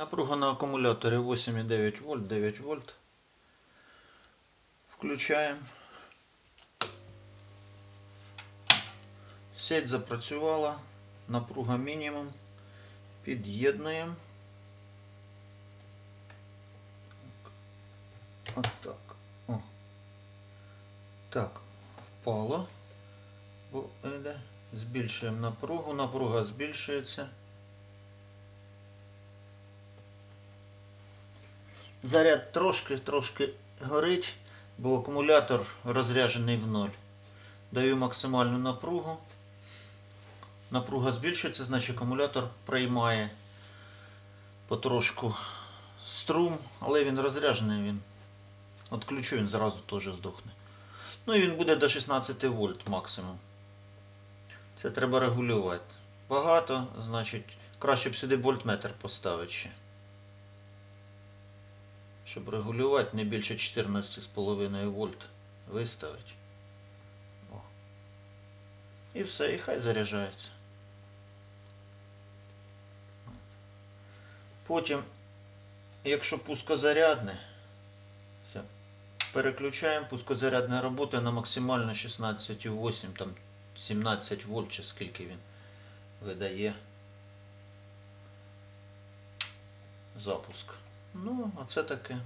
Напруга на акумуляторі 8,9 вольт, 9 вольт. Включаємо. Сеть запрацювала. Напруга мінімум. Під'єднуємо. От так. О. Так, впало. Йде. Збільшуємо напругу. Напруга збільшується. Заряд трошки-трошки горить, бо акумулятор розряджений в ноль. Даю максимальну напругу. Напруга збільшується, значить акумулятор приймає потрошку струм, але він розряджений, він відключу, він зразу теж здохне. Ну і він буде до 16 вольт максимум. Це треба регулювати. Багато, значить, краще б сюди вольтметр поставити ще. Щоб регулювати не більше 14,5 вольт виставити. О. І все, і хай заряджається. Потім, якщо пускозарядне, все, переключаємо пускозарядна робота на максимально 16,8, там 17 вольт чи скільки він видає запуск. Ну, а це таке.